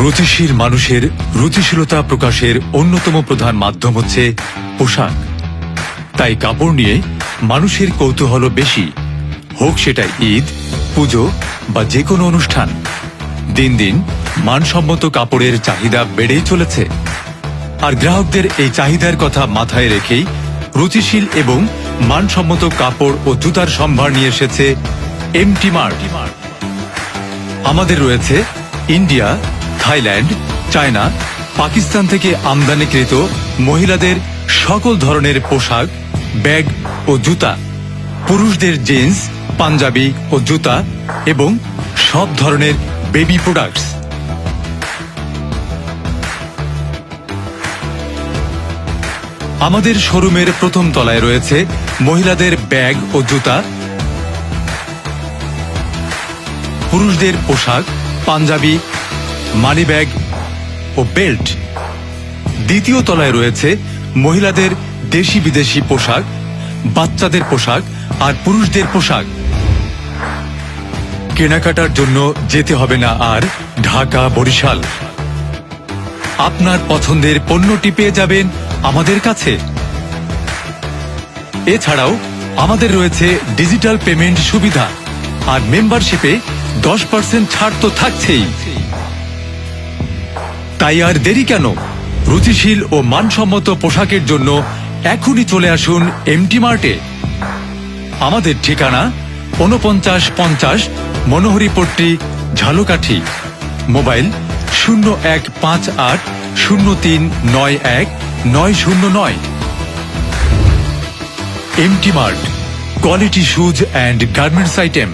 রুচিশীল মানুষের রুচিশীলতা প্রকাশের অন্যতম প্রধান মাধ্যম হচ্ছে পোশাক। তাই কাপড় নিয়ে মানুষের কৌতূহল বেশি। হোক সেটা ঈদ, পুজো বা যে কোনো অনুষ্ঠান। দিন দিন মানসম্মত কাপড়ের চাহিদা বেড়েই চলেছে। আর গ্রাহকদের এই চাহিদার কথা মাথায় রেখেই রুচিশীল এবং মানসম্মত কাপড় ও জুতার সম্ভার নিয়ে এসেছে এমটি মার্ট। আমাদের রয়েছে ইন্ডিয়া থাইল্যান্ড, চায়না, পাকিস্তান থেকে আমদানিকৃত মহিলাদের সকল ধরনের পোশাক, ব্যাগ ও জুতা, পুরুষদের জিন্স, পাঞ্জাবি ও জুতা এবং সব ধরনের বেবি প্রোডাক্টস আমাদের শোরুমের প্রথম তলায় রয়েছে মহিলাদের ব্যাগ ও জুতা, পুরুষদের পোশাক, পাঞ্জাবি মানি ব্যাগ ও বেল্ট। দ্বিতীয় তলায় রয়েছে মহিলাদের দেশি বিদেশি পোশাক, বাচ্চাদের পোশাক আর পুরুষদের পোশাক। কেনাকাটার জন্য যেতে হবে না আর ঢাকা, বরিশাল। আপনার পছন্দের পণ্যটি পেয়ে যাবেন আমাদের কাছে। এছাড়াও আমাদের রয়েছে ডিজিটাল পেমেন্ট সুবিধা, আর মেম্বারশিপে দশ পার্সেন্ট ছাড় তো থাকছেই। তাই আর দেরি কেন? রুচিশীল ও মানসম্মত পোশাকের জন্য এখনই চলে আসুন এমটি মার্টে আমাদের ঠিকানা উনপঞ্চাশ পঞ্চাশ মনোহরিপট্টি ঝালকাঠি। মোবাইল শূন্য এক পাঁচ আট শূন্য তিন নয় এক নয় শূন্য নয়। MT mart quality shoes and garments item